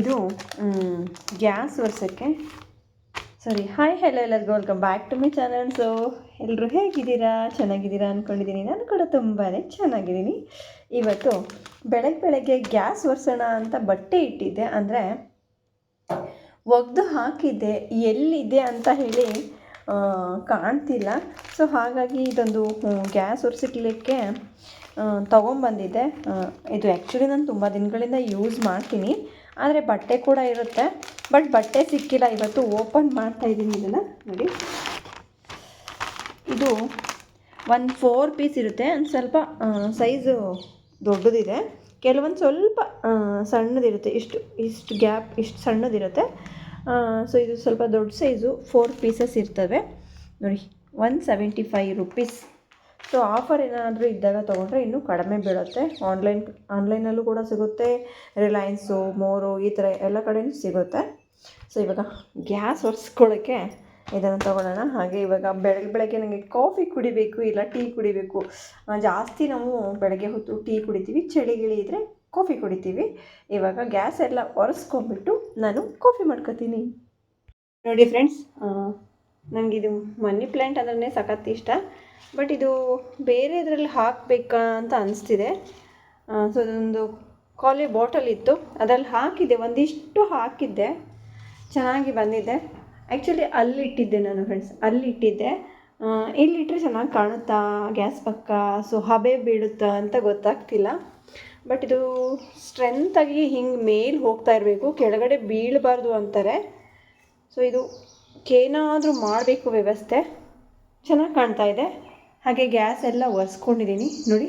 ಇದು ಗ್ಯಾಸ್ ವರ್ಷಕ್ಕೆ. ಸಾರಿ hi hello ಎಲ್ಲರಿಗೂ. Welcome back to my channel so ಎಲ್ಲರೂ ಹೇಗಿದ್ದೀರಾ? ಚೆನ್ನಾಗಿದ್ದೀರಾ ಅಂದ್ಕೊಂಡಿದ್ದೀನಿ ನಾನು ಕೂಡ ತುಂಬಾ ಚೆನ್ನಾಗಿದ್ದೀನಿ. ಇವತ್ತು ಬೆಳಗ್ಗೆ ಬೆಳಗ್ಗೆ ಗ್ಯಾಸ್ ಒರೆಸೋಣ ಅಂತ ಬಟ್ಟೆ ಇಟ್ಟಿದ್ದೆ. ಅಂದರೆ, ಒಗೆದು ಹಾಕಿದ್ದೆ. ಎಲ್ಲಿದೆ ಅಂತ ಹೇಳಿ ಕಾಣ್ತಿಲ್ಲ. ಸೊ ಹಾಗಾಗಿ ಇದೊಂದು ಗ್ಯಾಸ್ ಒರೆಸಿಕ್ಲಿಕ್ಕೆ ತೊಗೊಂಬಂದಿದ್ದೆ. ಇದು ಆ್ಯಕ್ಚುಲಿ ನಾನು ತುಂಬ ದಿನಗಳಿಂದ ಯೂಸ್ ಮಾಡ್ತೀನಿ. ಆದರೆ ಬಟ್ಟೆ ಕೂಡ ಇರುತ್ತೆ. ಬಟ್ ಬಟ್ಟೆ ಸಿಕ್ಕಿಲ್ಲ, ಇವತ್ತು ಓಪನ್ ಮಾಡ್ತಾ ಇದ್ದೀನಿ ಇದನ್ನು. ನೋಡಿ. ಇದು ಒಂದು ಫೋರ್ ಪೀಸ್ ಇರುತ್ತೆ. ಒಂದು ಸ್ವಲ್ಪ ಸೈಜು ದೊಡ್ಡದಿದೆ. ಕೆಲವೊಂದು ಸ್ವಲ್ಪ ಸಣ್ಣದಿರುತ್ತೆ. ಇಷ್ಟು ಇಷ್ಟು ಗ್ಯಾಪ್ ಇಷ್ಟು ಸಣ್ಣದಿರುತ್ತೆ. ಸೊ ಇದು ಸ್ವಲ್ಪ ದೊಡ್ಡ ಸೈಜು ಫೋರ್ ಪೀಸಸ್ ಇರ್ತವೆ. ನೋಡಿ one seventy five rupees so offer ಏನಾದರೂ ಇದ್ದಾಗ ತೊಗೊಂಡ್ರೆ ಇನ್ನೂ ಕಡಿಮೆ ಬೀಳುತ್ತೆ. ಆನ್ಲೈನ್ ಆನ್ಲೈನಲ್ಲೂ ಕೂಡ ಸಿಗುತ್ತೆ. ರಿಲಯನ್ಸು ಮೋರು ಈ ಥರ ಎಲ್ಲ ಕಡೆಯೂ ಸಿಗುತ್ತೆ. ಸೊ ಇವಾಗ ಗ್ಯಾಸ್ ಒರೆಸ್ಕೊಳ್ಳೋಕ್ಕೆ ಇದನ್ನು ತೊಗೊಳ್ಳೋಣ. ಹಾಗೆ ಇವಾಗ ಬೆಳಗ್ಗೆ ಬೆಳಗ್ಗೆ ನನಗೆ ಕಾಫಿ ಕುಡಿಬೇಕು, ಇಲ್ಲ ಟೀ ಕುಡಿಬೇಕು. ಜಾಸ್ತಿ ನಾವು ಬೆಳಗ್ಗೆ ಹೊತ್ತು ಟೀ ಕುಡಿತೀವಿ. ಚಳಿಗಿಳಿ ಇದ್ದರೆ ಕಾಫಿ ಕುಡಿತೀವಿ. ಇವಾಗ ಗ್ಯಾಸ್ ಎಲ್ಲ ಒರೆಸ್ಕೊಂಡ್ಬಿಟ್ಟು ನಾನು ಕಾಫಿ ಮಾಡ್ಕೋತೀನಿ. ನೋಡಿ ಫ್ರೆಂಡ್ಸ್ ನನಗಿದು ಮನಿ ಪ್ಲ್ಯಾಂಟ್ ಅಂದ್ರೆ ಸಖತ್ ಇಷ್ಟ. ಬಟ್ ಇದು ಬೇರೆ ಇದರಲ್ಲಿ ಹಾಕಬೇಕಾ ಅಂತ ಅನಿಸ್ತಿದೆ. ಸೊ ಅದೊಂದು ಕಾಲಿ ಬಾಟಲ್ ಇತ್ತು. ಅದರಲ್ಲಿ ಹಾಕಿದ್ದೆ, ಒಂದಿಷ್ಟು ಹಾಕಿದ್ದೆ. ಚೆನ್ನಾಗಿ ಬಂದಿದೆ. ಆ್ಯಕ್ಚುಲಿ ಅಲ್ಲಿ ಇಟ್ಟಿದ್ದೆ ನಾನು ಫ್ರೆಂಡ್ಸ್ ಅಲ್ಲಿ ಇಟ್ಟಿದ್ದೆ ಇಲ್ಲಿಟ್ಟರೆ ಚೆನ್ನಾಗಿ ಕಾಣುತ್ತಾ, ಗ್ಯಾಸ್ ಪಕ್ಕ, ಸೊ ಹಬೆ ಬೀಳುತ್ತಾ ಅಂತ ಗೊತ್ತಾಗ್ತಿಲ್ಲ. ಬಟ್ ಇದು ಸ್ಟ್ರೆಂತಾಗಿ ಹಿಂಗೆ ಮೇಲೆ ಹೋಗ್ತಾ ಇರಬೇಕು, ಕೆಳಗಡೆ ಬೀಳಬಾರ್ದು ಅಂತಾರೆ. ಸೊ ಇದು ಏನಾದರೂ ಮಾಡಬೇಕು ವ್ಯವಸ್ಥೆ. ಚೆನ್ನಾಗಿ ಕಾಣ್ತಾ ಇದೆ. ಹಾಗೆ ಗ್ಯಾಸ್ ಎಲ್ಲ ಒರೆಸ್ಕೊಂಡಿದ್ದೀನಿ. ನೋಡಿ.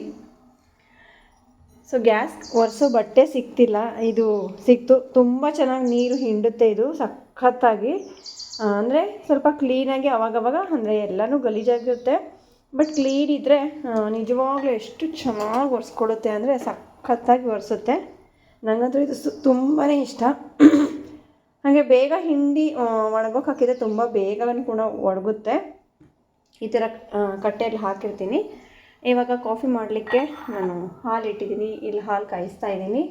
ಸೊ ಗ್ಯಾಸ್ ಒರೆಸೋ ಬಟ್ಟೆ ಸಿಗ್ತಿಲ್ಲ. ಇದು ಸಿಕ್ತು. ತುಂಬ ಚೆನ್ನಾಗಿ ನೀರು ಹಿಂಡುತ್ತೆ ಇದು, ಸಖತ್ತಾಗಿ. ಅಂದರೆ ಸ್ವಲ್ಪ ಕ್ಲೀನಾಗಿ ಅವಾಗವಾಗ, ಅಂದರೆ ಎಲ್ಲನೂ ಗಲೀಜಾಗಿರುತ್ತೆ. ಬಟ್ ಕ್ಲೀನ್ ಇದ್ದರೆ ನಿಜವಾಗ್ಲೂ ಎಷ್ಟು ಚೆನ್ನಾಗಿ ಒರೆಸ್ಕೊಡುತ್ತೆ ಅಂದರೆ ಸಖತ್ತಾಗಿ ಒರೆಸುತ್ತೆ. ನನಗಂತೂ ಇದು ಸು ತುಂಬಾ ಇಷ್ಟ. ಹಾಗೆ ಬೇಗ ಹಿಂಡಿ ಒಣಗೋಕೆ ಹಾಕಿದರೆ ತುಂಬ ಬೇಗನೂ ಕೂಡ ಒಣಗುತ್ತೆ. ಈ ಥರ ಕಟ್ಟೆಯಲ್ಲಿ ಹಾಕಿರ್ತೀನಿ. ಇವಾಗ ಕಾಫಿ ಮಾಡಲಿಕ್ಕೆ ನಾನು ಹಾಲು ಇಟ್ಟಿದ್ದೀನಿ ಇಲ್ಲಿ ಹಾಲು ಕಾಯಿಸ್ತಾ ಇದ್ದೀನಿ.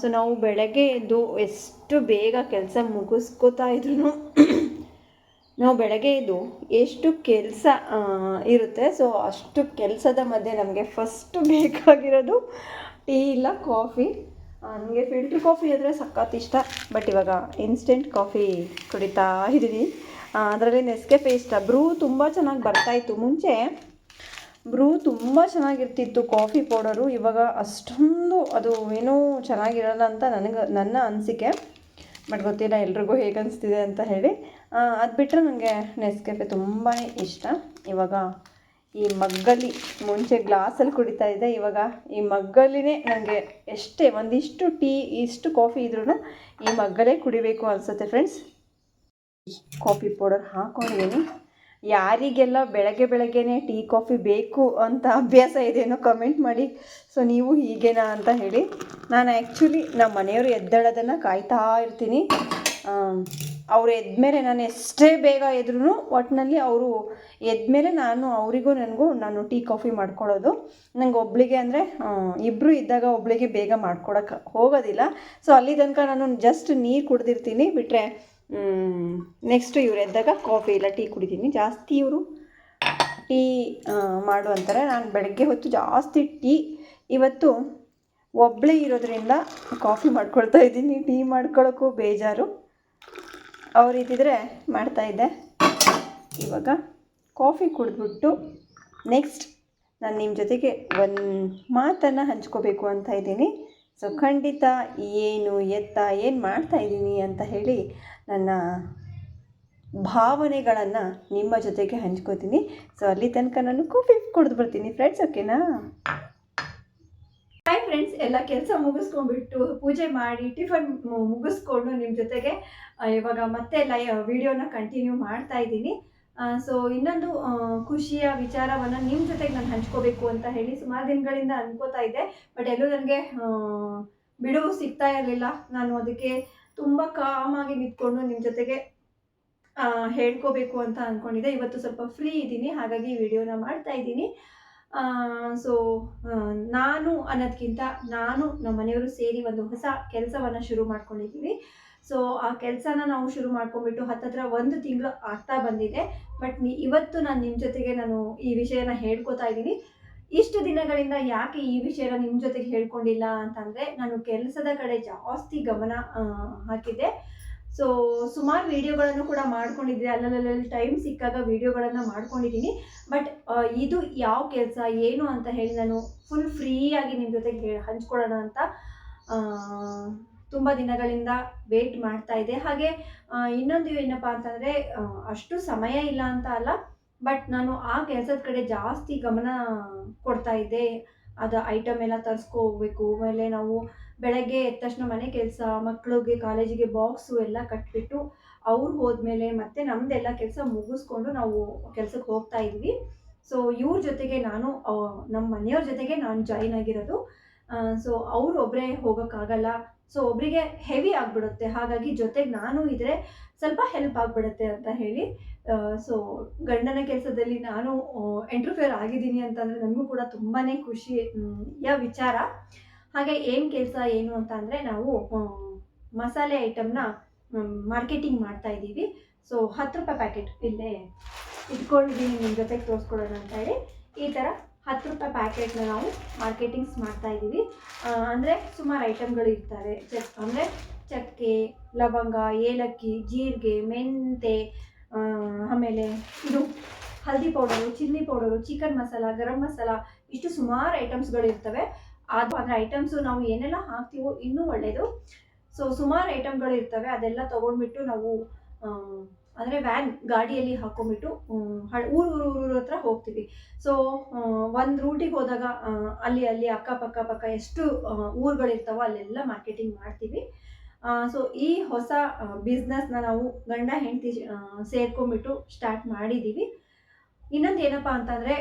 ಸೊ ನಾವು ಬೆಳಗ್ಗೆ ಎದ್ದು ಎಷ್ಟು ಬೇಗ ಕೆಲಸ ಮುಗಿಸ್ಕೋತಾ ಇದ್ರೂ ನಾವು ಬೆಳಗ್ಗೆ ಎದ್ದು ಎಷ್ಟು ಕೆಲಸ ಇರುತ್ತೆ. ಸೊ ಅಷ್ಟು ಕೆಲಸದ ಮಧ್ಯೆ ನಮಗೆ ಫಸ್ಟು ಬೇಕಾಗಿರೋದು ಟೀ ಇಲ್ಲ ಕಾಫಿ. ನನಗೆ ಫಿಲ್ಟ್ರ್ ಕಾಫಿ ಅಂದರೆ ಸಖತ್ ಇಷ್ಟ ಬಟ್ ಇವಾಗ ಇನ್ಸ್ಟೆಂಟ್ ಕಾಫಿ ಕುಡಿತಾ ಇದ್ದೀನಿ. ಅದರಲ್ಲಿ ನೆಸ್ಕೆಫೆ ಇಷ್ಟ ಬ್ರೂ ತುಂಬ ಚೆನ್ನಾಗಿ ಬರ್ತಾಯಿತ್ತು ಮುಂಚೆ ಬ್ರೂ ತುಂಬ ಚೆನ್ನಾಗಿರ್ತಿತ್ತು ಕಾಫಿ ಪೌಡರು ಇವಾಗ ಅಷ್ಟೊಂದು ಅದು ಏನೂ ಚೆನ್ನಾಗಿರಲ್ಲ ಅಂತ ನನಗೆ, ನನ್ನ ಅನಿಸಿಕೆ. ಬಟ್ ಗೊತ್ತಿಲ್ಲ, ಎಲ್ರಿಗೂ ಹೇಗೆ ಅನಿಸ್ತಿದೆ ಅಂತ ಹೇಳಿ. ಅದು ಬಿಟ್ಟರೆ ನನಗೆ ನೆಸ್ಕೆಫೆ ತುಂಬಾ ಇಷ್ಟ. ಇವಾಗ ಈ ಮಗ್ಗಲ್ಲಿ ಮುಂಚೆ ಗ್ಲಾಸಲ್ಲಿ ಕುಡಿತಾ ಇದ್ದೆ. ಇವಾಗ ಈ ಮಗ್ಗಲ್ಲಿನೇ ನನಗೆ ಎಷ್ಟೇ, ಒಂದಿಷ್ಟು ಟೀ, ಇಷ್ಟು ಕಾಫಿ ಇದ್ರೂ ಈ ಮಗ್ಗಲೇ ಕುಡಿಬೇಕು ಅನಿಸುತ್ತೆ ಫ್ರೆಂಡ್ಸ್ ಕಾಫಿ ಪೌಡರ್ ಹಾಕೊಂಡಿದ್ದೀನಿ. ಯಾರಿಗೆಲ್ಲ ಬೆಳಗ್ಗೆ ಬೆಳಗ್ಗೆನೇ ಟೀ, ಕಾಫಿ ಬೇಕು ಅಂತ ಅಭ್ಯಾಸ ಇದೆಯೋ ಕಮೆಂಟ್ ಮಾಡಿ. ಸೊ ನೀವು ಹೀಗೇನಾ ಅಂತ ಹೇಳಿ. ನಾನು ಆ್ಯಕ್ಚುಲಿ ನಮ್ಮ ಮನೆಯವರು ಎದ್ದೇಳೋದನ್ನು ಕಾಯ್ತಾ ಇರ್ತೀನಿ. ಅವ್ರು ಎದ್ಮೇಲೆ ನಾನು ಎಷ್ಟೇ ಬೇಗ ಎದ್ರೂ ಒಟ್ಟಿನಲ್ಲಿ ಅವರು ಎದ್ಮೇಲೆ ನಾನು, ಅವರಿಗೂ ನನಗೂ ನಾನು ಟೀ, ಕಾಫಿ ಮಾಡ್ಕೊಳ್ಳೋದು. ನನಗೆ ಒಬ್ಳಿಗೆ ಅಂದರೆ ಇಬ್ಬರು ಇದ್ದಾಗ ಒಬ್ಳಿಗೆ ಬೇಗ ಮಾಡ್ಕೊಡಕ್ಕೆ ಹೋಗೋದಿಲ್ಲ. ಸೊ ಅಲ್ಲಿ ತನಕ ನಾನು ಜಸ್ಟ್ ನೀರು ಕುಡ್ದಿರ್ತೀನಿ. ಬಿಟ್ಟರೆ ನೆಕ್ಸ್ಟ್ ಇವ್ರು ಎದ್ದಾಗ ಕಾಫಿ ಇಲ್ಲ ಟೀ ಕುಡಿತೀನಿ. ಜಾಸ್ತಿ ಇವರು ಟೀ ಮಾಡು ಅಂತಾರೆ. ನಾನು ಬೆಳಗ್ಗೆ ಹೊತ್ತು ಜಾಸ್ತಿ ಟೀ ಇವತ್ತು ಒಬ್ಬಳೇ ಇರೋದ್ರಿಂದ ಕಾಫಿ ಮಾಡ್ಕೊಳ್ತಾ ಇದ್ದೀನಿ. ಟೀ ಮಾಡ್ಕೊಳ್ಳೋಕ್ಕೂ ಬೇಜಾರು. ಅವ್ರು ಇದ್ದಿದ್ರೆ ಮಾಡ್ತಾಯಿದ್ದೆ ಇವಾಗ ಕಾಫಿ ಕುಡಿದ್ಬಿಟ್ಟು ನೆಕ್ಸ್ಟ್ ನಾನು ನಿಮ್ಮ ಜೊತೆಗೆ ಒಂದು ಮಾತನ್ನು ಹಂಚ್ಕೋಬೇಕು ಅಂತ ಇದ್ದೀನಿ. ಸೊ ಖಂಡಿತ ಏನು ಎತ್ತ, ಏನು ಮಾಡ್ತಾ ಇದ್ದೀನಿ ಅಂತ ಹೇಳಿ ನನ್ನ ಭಾವನೆಗಳನ್ನು ನಿಮ್ಮ ಜೊತೆಗೆ ಹಂಚ್ಕೋತೀನಿ. ಸೊ ಅಲ್ಲಿ ತನಕ ನಾನು ಕಾಫಿ ಕುಡಿದು ಬರ್ತೀನಿ ಫ್ರೆಂಡ್ಸ್ ಓಕೆನಾ ಹಾಯ್ ಫ್ರೆಂಡ್ಸ್ ಎಲ್ಲ ಕೆಲಸ ಮುಗಿಸ್ಕೊಂಡ್ಬಿಟ್ಟು ಪೂಜೆ ಮಾಡಿ ಟಿಫನ್ ಮುಗಿಸ್ಕೊಂಡು ನಿಮ್ಮ ಜೊತೆಗೆ ಇವಾಗ ಮತ್ತೆ ಲೈ, ವಿಡಿಯೋನ ಕಂಟಿನ್ಯೂ ಮಾಡ್ತಾ ಇದ್ದೀನಿ. ಸೊ ಇನ್ನೊಂದು ಖುಷಿಯ ವಿಚಾರವನ್ನು ನಿಮ್ಮ ಜೊತೆಗೆ ನಾನು ಹಂಚ್ಕೋಬೇಕು ಅಂತ ಹೇಳಿ ಸುಮಾರು ದಿನಗಳಿಂದ ಅನ್ಕೋತಾ ಇದ್ದೆ. ಬಟ್ ಎಲ್ಲೂ ನನಗೆ ಬಿಡುವು ಸಿಗ್ತಾ ಇರಲಿಲ್ಲ. ನಾನು ಅದಕ್ಕೆ ತುಂಬ ಕಾಮಾಗಿ ನಿಂತ್ಕೊಂಡು ನಿಮ್ಮ ಜೊತೆಗೆ ಹೇಳ್ಕೋಬೇಕು ಅಂತ ಅಂದ್ಕೊಂಡಿದ್ದೆ ಇವತ್ತು ಸ್ವಲ್ಪ ಫ್ರೀ ಇದ್ದೀನಿ. ಹಾಗಾಗಿ ವಿಡಿಯೋನ ಮಾಡ್ತಾ ಇದ್ದೀನಿ. ಸೊ ನಾನು ಅನ್ನೋದಕ್ಕಿಂತ ನಾನು ನಮ್ಮ ಮನೆಯವರು ಸೇರಿ ಒಂದು ಹೊಸ ಕೆಲಸವನ್ನು ಶುರು ಮಾಡ್ಕೊಂಡಿದ್ದೀವಿ. ಸೊ ಆ ಕೆಲಸನ ನಾವು ಶುರು ಮಾಡ್ಕೊಂಡ್ಬಿಟ್ಟು ಹತ್ತತ್ರ ಒಂದು ತಿಂಗಳು ಆಗ್ತಾ ಬಂದಿದೆ. ಬಟ್ ಇವತ್ತು ನಾನು ನಿಮ್ಮ ಜೊತೆಗೆ ನಾನು ಈ ವಿಷಯನ ಹೇಳ್ಕೊತಾ ಇದ್ದೀನಿ. ಇಷ್ಟು ದಿನಗಳಿಂದ ಯಾಕೆ ಈ ವಿಷಯನ ನಿಮ್ಮ ಜೊತೆಗೆ ಹೇಳ್ಕೊಂಡಿಲ್ಲ ಅಂತಂದರೆ ನಾನು ಕೆಲಸದ ಕಡೆ ಜಾಸ್ತಿ ಗಮನ ಹಾಕಿದ್ದೆ. ಸೊ ಸುಮಾರು ವಿಡಿಯೋಗಳನ್ನು ಕೂಡ ಮಾಡ್ಕೊಂಡಿದ್ದೆ. ಅಲ್ಲಲ್ಲಲ್ಲಿ ಟೈಮ್ ಸಿಕ್ಕಾಗ ವಿಡಿಯೋಗಳನ್ನು ಮಾಡ್ಕೊಂಡಿದ್ದೀನಿ. ಬಟ್ ಇದು ಯಾವ ಕೆಲಸ, ಏನು ಅಂತ ಹೇಳಿ ನಾನು ಫುಲ್ ಫ್ರೀಯಾಗಿ ನಿಮ್ಮ ಜೊತೆಗೆ ಹೇಳಿ ಹಂಚ್ಕೊಳ್ಳೋಣ ಅಂತ ತುಂಬ ದಿನಗಳಿಂದ ವೇಟ್ ಮಾಡ್ತಾ ಇದ್ದೆ. ಹಾಗೆ ಇನ್ನೊಂದು ಏನಪ್ಪ ಅಂತಂದರೆ ಅಷ್ಟು ಸಮಯ ಇಲ್ಲ ಅಂತ ಅಲ್ಲ. ಬಟ್ ನಾನು ಆ ಕೆಲಸದ ಕಡೆ ಜಾಸ್ತಿ ಗಮನ ಕೊಡ್ತಾ ಇದ್ದೆ. ಅದು ಐಟಮ್ ಎಲ್ಲ ತರಿಸ್ಕೊ ಹೋಗ್ಬೇಕು ಆಮೇಲೆ ನಾವು ಬೆಳಗ್ಗೆ ಎದ್ದ ತಕ್ಷಣ ಮನೆ ಕೆಲಸ ಮಕ್ಕಳಿಗೆ ಕಾಲೇಜಿಗೆ ಬಾಕ್ಸು ಎಲ್ಲ ಕಟ್ಬಿಟ್ಟು ಅವ್ರು ಹೋದ್ಮೇಲೆ ಮತ್ತೆ ನಮ್ಮದೆಲ್ಲ ಕೆಲಸ ಮುಗಿಸ್ಕೊಂಡು ನಾವು ಕೆಲಸಕ್ಕೆ ಹೋಗ್ತಾ ಇದ್ವಿ. ಸೊ ಇವ್ರ ಜೊತೆಗೆ ನಾನು ನಮ್ಮ ಮನೆಯವ್ರ ಜೊತೆಗೆ ನಾನು ಜಾಯಿನ್ ಆಗಿರೋದು. ಸೊ ಅವ್ರು ಒಬ್ಬರೇ ಹೋಗೋಕ್ಕಾಗಲ್ಲ. ಸೊ ಒಬ್ಬರಿಗೆ ಹೆವಿ ಆಗಿಬಿಡುತ್ತೆ. ಹಾಗಾಗಿ ಜೊತೆಗೆ ನಾನು ಇದ್ದರೆ ಸ್ವಲ್ಪ ಹೆಲ್ಪ್ ಆಗಿಬಿಡುತ್ತೆ ಅಂತ ಹೇಳಿ ಸೊ ಗಂಡನ ಕೆಲಸದಲ್ಲಿ ನಾನು ಎಂಟ್ರಫೇರ್ ಆಗಿದ್ದೀನಿ ಅಂತಂದರೆ ನನಗೂ ಕೂಡ ತುಂಬಾ ಖುಷಿ ಮ್, ಯ ವಿಚಾರ. ಹಾಗೆ ಏನು ಕೆಲಸ ಏನು ಅಂತ ಅಂದರೆ ನಾವು ಮಸಾಲೆ ಐಟಮ್ನ ಮಾರ್ಕೆಟಿಂಗ್ ಮಾಡ್ತಾ ಇದ್ದೀವಿ. ಸೊ ಹತ್ತು ರೂಪಾಯಿ ಪ್ಯಾಕೆಟ್ ಇಲ್ಲೇ ಇಟ್ಕೊಂಡಿದ್ದೀನಿ ನಿಮ್ಮ ಜೊತೆಗೆ ತೋರಿಸ್ಕೊಡೋಣ ಅಂತ ಹೇಳಿ. ಈ ಥರ ಹತ್ತು ರೂಪಾಯಿ ಪ್ಯಾಕೆಟ್ನ ನಾವು ಮಾರ್ಕೆಟಿಂಗ್ಸ್ ಮಾಡ್ತಾ ಇದ್ದೀವಿ. ಅಂದರೆ ಸುಮಾರು ಐಟಮ್ಗಳು ಇರ್ತವೆ. ಚಕ್ ಅಂದರೆ ಚಕ್ಕೆ ಲವಂಗ ಏಲಕ್ಕಿ ಜೀರಿಗೆ ಮೆಂತೆ ಆಮೇಲೆ ಇದು ಹಲ್ದಿ powder, chilli powder, chicken masala, garam masala, ಇಷ್ಟು ಸುಮಾರು ಐಟಮ್ಸ್ಗಳಿರ್ತವೆ ಅದು ಅದರ ಐಟಮ್ಸು ನಾವು ಏನೆಲ್ಲ ಹಾಕ್ತೀವೋ ಇನ್ನೂ ಒಳ್ಳೆಯದು ಸೊ ಸುಮಾರು ಐಟಮ್ಗಳು ಇರ್ತವೆ ಅದೆಲ್ಲ ತೊಗೊಂಡ್ಬಿಟ್ಟು ನಾವು ಅಂದರೆ ವ್ಯಾನ್ ಗಾಡಿಯಲ್ಲಿ ಹಾಕೊಂಡ್ಬಿಟ್ಟು ಊರು ಊರು ಊರು ಹತ್ರ ಹೋಗ್ತೀವಿ. ಸೊ ಒಂದು ರೂಟಿಗೆ ಹೋದಾಗ ಅಲ್ಲಿ ಅಲ್ಲಿ ಅಕ್ಕಪಕ್ಕ ಪಕ್ಕ ಎಷ್ಟು ಊರುಗಳಿರ್ತಾವೋ ಅಲ್ಲೆಲ್ಲ ಮಾರ್ಕೆಟಿಂಗ್ ಮಾಡ್ತೀವಿ. ಸೊ ಈ ಹೊಸ ಬಿಸ್ನೆಸ್ನ ನಾವು ಗಂಡ, ಹೆಂಡತಿ ಸೇರ್ಕೊಂಡ್ಬಿಟ್ಟು ಸ್ಟಾರ್ಟ್ ಮಾಡಿದ್ದೀವಿ ಇನ್ನೊಂದು ಏನಪ್ಪ ಅಂತಂದರೆ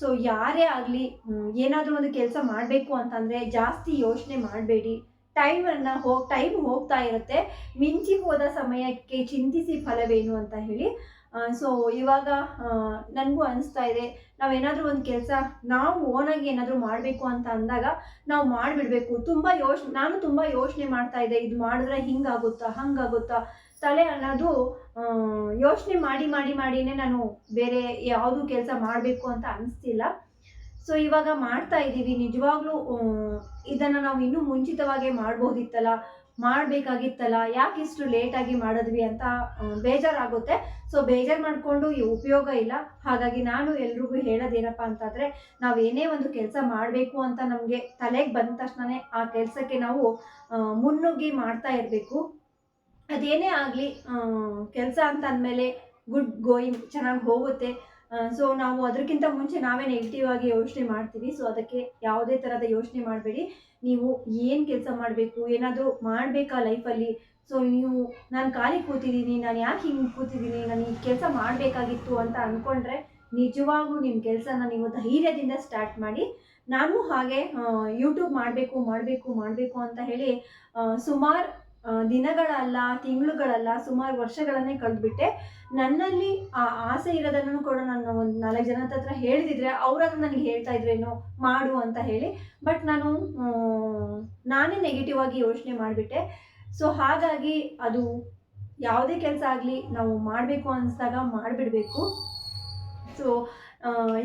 ಸೊ ಯಾರೇ ಆಗಲಿ ಏನಾದರೂ ಒಂದು ಕೆಲಸ ಮಾಡಬೇಕು ಅಂತಂದರೆ ಜಾಸ್ತಿ ಯೋಚನೆ ಮಾಡಬೇಡಿ. ಟೈಮನ್ನು ಹೋಗಿ ಟೈಮ್ ಹೋಗ್ತಾ ಇರುತ್ತೆ. ಮಿಂಚಿ ಹೋದ ಸಮಯಕ್ಕೆ ಚಿಂತಿಸಿ ಫಲವೇನು ಅಂತ ಹೇಳಿ ಸೊ ಇವಾಗ ನನಗೂ ಅನಿಸ್ತಾ ಇದೆ, ನಾವೇನಾದರೂ ಒಂದು ಕೆಲಸ, ನಾವು ಓನಾಗಿ ಏನಾದರೂ ಮಾಡಬೇಕು ಅಂತ ಅಂದಾಗ, ನಾವು ಮಾಡಿಬಿಡಬೇಕು. ತುಂಬ ಯೋಚ್, ನಾನು ತುಂಬ ಯೋಚನೆ ಮಾಡ್ತಾ ಇದ್ದೆ, ಇದು ಮಾಡಿದ್ರೆ ಹಿಂಗಾಗುತ್ತಾ, ಹಂಗಾಗುತ್ತಾ. ತಲೆ ಅನ್ನೋದು ಯೋಚನೆ ಮಾಡಿ ಮಾಡಿ, ಮಾಡಿನೇ ನಾನು ಬೇರೆ ಯಾವುದು ಕೆಲಸ ಮಾಡಬೇಕು ಅಂತ ಅನಿಸ್ತಿಲ್ಲ. ಸೊ ಇವಾಗ ಮಾಡ್ತಾ ಇದ್ದೀವಿ ನಿಜವಾಗ್ಲೂ ಇದನ್ನು ನಾವು ಇನ್ನೂ ಮುಂಚಿತವಾಗೇ ಮಾಡ್ಬೋದಿತ್ತಲ್ಲ. ಮಾಡಬೇಕಾಗಿತ್ತಲ್ಲ? ಯಾಕೆ ಇಷ್ಟು ಲೇಟಾಗಿ ಮಾಡಿದ್ವಿ ಅಂತ ಬೇಜಾರಾಗುತ್ತೆ. ಸೊ ಬೇಜಾರು ಮಾಡಿಕೊಂಡು ಉಪಯೋಗ ಇಲ್ಲ. ಹಾಗಾಗಿ ನಾನು ಎಲ್ರಿಗೂ ಹೇಳೋದೇನಪ್ಪ ಅಂತಂದರೆ, ನಾವು ಏನೇ ಒಂದು ಕೆಲಸ ಮಾಡಬೇಕು ಅಂತ ನಮಗೆ ತಲೆಗೆ ಬಂದ ತಕ್ಷಣವೇ ಆ ಕೆಲಸಕ್ಕೆ ನಾವು ಮುನ್ನುಗ್ಗಿ ಮಾಡ್ತಾ ಇರಬೇಕು. ಅದೇನೇ ಆಗಲಿ ಕೆಲಸ ಅಂತ ಅಂದಮೇಲೆ ಗುಡ್, ಗೋಯಿಂಗ್, ಚೆನ್ನಾಗಿ ಹೋಗುತ್ತೆ. ಸೊ ನಾವು ಅದಕ್ಕಿಂತ ಮುಂಚೆ ನಾವೇ ನೆಗೆಟಿವ್ ಆಗಿ ಯೋಚನೆ ಮಾಡ್ತೀವಿ. ಸೊ ಅದಕ್ಕೆ ಯಾವುದೇ ಥರದ ಯೋಚನೆ ಮಾಡಬೇಡಿ. ನೀವು ಏನು ಕೆಲಸ ಮಾಡಬೇಕು, ಏನಾದರೂ ಮಾಡಬೇಕಾ ಲೈಫಲ್ಲಿ ಸೊ ನೀವು, ನಾನು ಖಾಲಿ ಕೂತಿದ್ದೀನಿ, ನಾನು ಯಾಕೆ ಹಿಂಗೆ ಕೂತಿದ್ದೀನಿ, ನಾನು ಈ ಕೆಲಸ ಮಾಡಬೇಕಾಗಿತ್ತು ಅಂತ ಅಂದ್ಕೊಂಡ್ರೆ ನಿಜವಾಗ್ಲೂ ನಿಮ್ಮ ಕೆಲಸನ ನೀವು ಧೈರ್ಯದಿಂದ ಸ್ಟಾರ್ಟ್ ಮಾಡಿ. ನಾನು ಹಾಗೆ ಯೂಟ್ಯೂಬ್ ಮಾಡಬೇಕು ಮಾಡಬೇಕು ಮಾಡಬೇಕು ಅಂತ ಹೇಳಿ ಸುಮಾರು ದಿನಗಳಲ್ಲ, ತಿಂಗಳುಗಳಲ್ಲ, ಸುಮಾರು ವರ್ಷಗಳನ್ನೇ ಕಳೆದ್ಬಿಟ್ಟೆ. ನನ್ನಲ್ಲಿ ಆ ಆಸೆ ಇರೋದನ್ನು ಕೂಡ ನಾನು ಒಂದು ನಾಲ್ಕು ಜನ ಹತ್ರ ಹೇಳಿದಿದ್ರೆ ಅವರಾದ್ರೂ ನನಗೆ ಹೇಳ್ತಾ ಇದ್ರೇನೋ ಮಾಡು ಅಂತ ಹೇಳಿ. ಬಟ್ ನಾನು ನಾನೇ ನೆಗೆಟಿವ್ ಆಗಿ ಯೋಚನೆ ಮಾಡಿಬಿಟ್ಟೆ. ಸೊ ಹಾಗಾಗಿ ಅದು ಯಾವುದೇ ಕೆಲಸ ಆಗಲಿ ನಾವು ಮಾಡಬೇಕು ಅನ್ಸಿದಾಗ ಮಾಡಿಬಿಡಬೇಕು. ಸೊ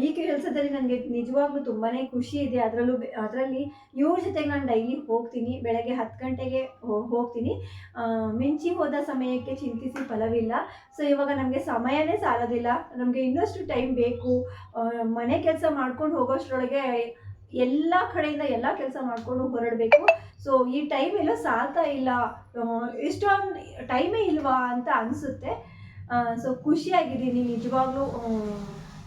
ಈ ಕೆಲಸದಲ್ಲಿ ನನಗೆ ನಿಜವಾಗ್ಲೂ ತುಂಬಾ ಖುಷಿ ಇದೆ. ಅದರಲ್ಲೂ ಅದರಲ್ಲಿ ಇವ್ರ ಜೊತೆಗೆ ನಾನು ಡೈಲಿ ಹೋಗ್ತೀನಿ. ಬೆಳಗ್ಗೆ ಹತ್ತು ಗಂಟೆಗೆ ಹೋಗ್ತೀನಿ. ಮಿಂಚಿ ಹೋದ ಸಮಯಕ್ಕೆ ಚಿಂತಿಸಿ ಫಲವಿಲ್ಲ. ಸೊ ಇವಾಗ ನಮಗೆ ಸಮಯನೇ ಸಾಲೋದಿಲ್ಲ. ನಮಗೆ ಇನ್ನಷ್ಟು ಟೈಮ್ ಬೇಕು. ಮನೆ ಕೆಲಸ ಮಾಡ್ಕೊಂಡು ಹೋಗೋಷ್ಟರೊಳಗೆ ಎಲ್ಲ ಕಡೆಯಿಂದ ಎಲ್ಲ ಕೆಲಸ ಮಾಡಿಕೊಂಡು ಹೊರಡಬೇಕು. ಸೊ ಈ ಟೈಮ್ ಎಲ್ಲೋ ಸಾಲ್ತಾ ಇಲ್ಲ. ಇಷ್ಟೊಂದು ಟೈಮೇ ಇಲ್ವಾ ಅಂತ ಅನಿಸುತ್ತೆ. ಸೊ ಖುಷಿಯಾಗಿದ್ದೀನಿ ನಿಜವಾಗ್ಲೂ.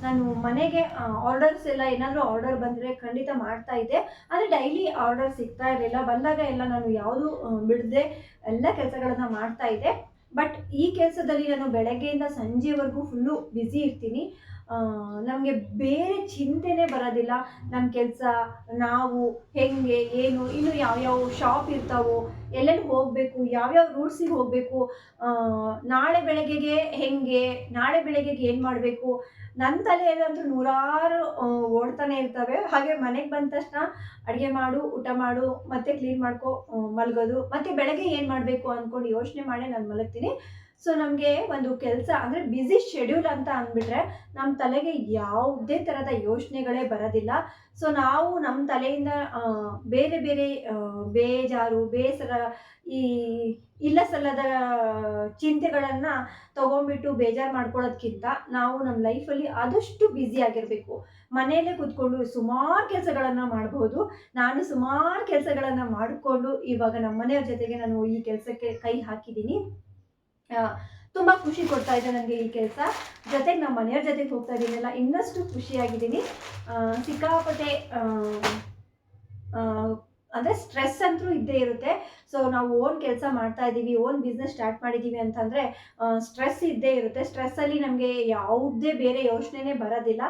ನಾನು ಮನೆಗೆ ಆರ್ಡರ್ಸ್ ಎಲ್ಲ ಏನಾದರೂ ಆರ್ಡರ್ ಬಂದರೆ ಖಂಡಿತ ಮಾಡ್ತಾ ಇದ್ದೆ. ಆದರೆ ಡೈಲಿ ಆರ್ಡರ್ ಸಿಗ್ತಾ ಇರಲಿಲ್ಲ. ಬಂದಾಗ ಎಲ್ಲ ನಾನು ಯಾವುದು ಬಿಡದೆ ಎಲ್ಲ ಕೆಲಸಗಳನ್ನು ಮಾಡ್ತಾ ಇದ್ದೆ. ಬಟ್ ಈ ಕೆಲಸದಲ್ಲಿ ನಾನು ಬೆಳಗ್ಗೆಯಿಂದ ಸಂಜೆವರೆಗೂ ಫುಲ್ಲು ಬ್ಯುಸಿ ಇರ್ತೀನಿ. ನಮಗೆ ಬೇರೆ ಚಿಂತೆನೇ ಬರೋದಿಲ್ಲ. ನಮ್ಮ ಕೆಲಸ, ನಾವು, ಹೆಂಗೆ, ಏನು, ಇನ್ನು ಯಾವ್ಯಾವ ಶಾಪ್ ಇರ್ತಾವೋ, ಎಲ್ಲೆಲ್ಲಿ ಹೋಗಬೇಕು, ಯಾವ್ಯಾವ ರೂಟ್ಸಿಗೆ ಹೋಗಬೇಕು ನಾಳೆ ಬೆಳಗ್ಗೆಗೆ ಹೆಂಗೆ, ನಾಳೆ ಬೆಳಗ್ಗೆಗೆ ಏನು ಮಾಡಬೇಕು ನನ್ನ ತಲೆಯಲ್ಲಂತೂ ನೂರಾರು ಓಡ್ತಾನೆ ಇರ್ತವೆ. ಹಾಗೆ ಮನೆಗೆ ಬಂದ ತಕ್ಷಣ ಅಡುಗೆ ಮಾಡು, ಊಟ ಮಾಡು, ಮತ್ತೆ ಕ್ಲೀನ್ ಮಾಡ್ಕೊ ಮಲಗೋದು, ಮತ್ತೆ ಬೆಳಗ್ಗೆ ಏನು ಮಾಡಬೇಕು ಅಂದ್ಕೊಂಡು ಯೋಚನೆ ಮಾಡಿ ನಾನು ಮಲಗ್ತೀನಿ. ಸೊ ನಮಗೆ ಒಂದು ಕೆಲಸ ಅಂದರೆ ಬ್ಯುಸಿ ಶೆಡ್ಯೂಲ್ ಅಂತ ಅಂದ್ಬಿಟ್ರೆ ನಮ್ಮ ತಲೆಗೆ ಯಾವುದೇ ಥರದ ಯೋಚನೆಗಳೇ ಬರೋದಿಲ್ಲ. ಸೊ ನಾವು ನಮ್ಮ ತಲೆಯಿಂದ ಬೇರೆ ಬೇರೆ ಬೇಜಾರು, ಬೇಸರ, ಈ ಇಲ್ಲ ಸಲ್ಲದ ಚಿಂತೆಗಳನ್ನು ತೊಗೊಂಡ್ಬಿಟ್ಟು ಬೇಜಾರು ಮಾಡ್ಕೊಳ್ಳೋದ್ಕಿಂತ ನಾವು ನಮ್ಮ ಲೈಫಲ್ಲಿ ಆದಷ್ಟು ಆಗಿರಬೇಕು. ಮನೆಯಲ್ಲೇ ಕೂತ್ಕೊಂಡು ಸುಮಾರು ಕೆಲಸಗಳನ್ನು ಮಾಡಬಹುದು ನಾನು ಸುಮಾರು ಕೆಲಸಗಳನ್ನು ಮಾಡಿಕೊಂಡು ಇವಾಗ ನಮ್ಮ ಮನೆಯವ್ರ ಜೊತೆಗೆ ನಾನು ಈ ಕೆಲಸಕ್ಕೆ ಕೈ ಹಾಕಿದ್ದೀನಿ. ತುಂಬ ಖುಷಿ ಕೊಡ್ತಾ ಇದೆ ನನಗೆ ಈ ಕೆಲಸ. ಜೊತೆಗೆ ನಮ್ಮ ಮನೆಯವ್ರ ಜೊತೆಗೆ ಹೋಗ್ತಾ ಇದ್ದೀನಲ್ಲ ಇನ್ನಷ್ಟು ಖುಷಿಯಾಗಿದ್ದೀನಿ. ಸಿಕ್ಕಾಪಟ್ಟೆ ಅಂದರೆ ಸ್ಟ್ರೆಸ್ ಅಂತೂ ಇದ್ದೇ ಇರುತ್ತೆ. ಸೊ ನಾವು ಓನ್ ಕೆಲಸ ಮಾಡ್ತಾ ಇದ್ದೀವಿ ಓನ್ ಬಿಸ್ನೆಸ್ ಸ್ಟಾರ್ಟ್ ಮಾಡಿದ್ದೀವಿ ಅಂತಂದರೆ ಸ್ಟ್ರೆಸ್ ಇದ್ದೇ ಇರುತ್ತೆ. ಸ್ಟ್ರೆಸ್ಸಲ್ಲಿ ನಮಗೆ ಯಾವುದೇ ಬೇರೆ ಯೋಚನೆನೇ ಬರೋದಿಲ್ಲ.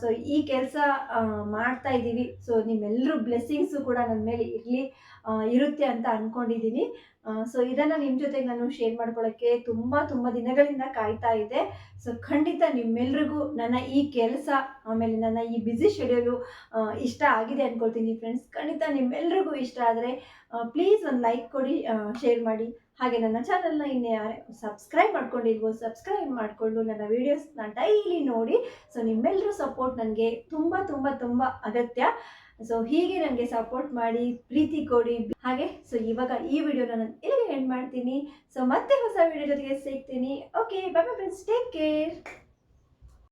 ಸೊ ಈ ಕೆಲಸ ಮಾಡ್ತಾ ಇದ್ದೀವಿ ಸೊ ನಿಮ್ಮೆಲ್ಲರೂ ಬ್ಲೆಸ್ಸಿಂಗ್ಸು ಕೂಡ ನನ್ನ ಮೇಲೆ ಇರಲಿ ಇರುತ್ತೆ ಅಂತ ಅಂದ್ಕೊಂಡಿದ್ದೀನಿ ಸೊ ಇದನ್ನು ನಿಮ್ಮ ಜೊತೆಗೆ ನಾನು ಶೇರ್ ಮಾಡ್ಕೊಳ್ಳೋಕ್ಕೆ ತುಂಬ ತುಂಬ ದಿನಗಳಿಂದ ಕಾಯ್ತಾ ಇದೆ ಸೊ ಖಂಡಿತ ನಿಮ್ಮೆಲ್ರಿಗೂ ನನ್ನ ಈ ಕೆಲಸ, ಆಮೇಲೆ ನನ್ನ ಈ ಬ್ಯುಸಿ ಶೆಡ್ಯೂಲು ಇಷ್ಟ ಆಗಿದೆ ಅಂದ್ಕೊಳ್ತೀನಿ ಫ್ರೆಂಡ್ಸ್ ಖಂಡಿತ ನಿಮ್ಮೆಲ್ರಿಗೂ ಇಷ್ಟ ಆದರೆ ಪ್ಲೀಸ್ ಒಂದು ಲೈಕ್ ಕೊಡಿ ಶೇರ್ ಮಾಡಿ. ಹಾಗೆ ನನ್ನ ಚಾನಲ್ನ ಇನ್ನೇ ಯಾರು ಸಬ್ಸ್ಕ್ರೈಬ್ ಮಾಡ್ಕೊಂಡಿಲ್ವೋ ಸಬ್ಸ್ಕ್ರೈಬ್ ಮಾಡಿಕೊಂಡು ನನ್ನ ವೀಡಿಯೋಸ್ನ ಡೈಲಿ ನೋಡಿ. ಸೊ ನಿಮ್ಮೆಲ್ಲರೂ ಸಪೋರ್ಟ್ ನನಗೆ ತುಂಬ ತುಂಬ ತುಂಬ ಅಗತ್ಯ. ಸೊ ಹೀಗೆ ನನಗೆ ಸಪೋರ್ಟ್ ಮಾಡಿ, ಪ್ರೀತಿ ಕೊಡಿ. ಹಾಗೆ ಸೊ ಇವಾಗ ಈ ವಿಡಿಯೋನ ನಾನು ಇಲ್ಲಿಗೆ ಎಂಡ್ ಮಾಡ್ತೀನಿ. ಸೊ ಮತ್ತೆ ಹೊಸ ವಿಡಿಯೋ ಜೊತೆಗೆ ಸಿಗ್ತೀನಿ. Okay bye bye friends take care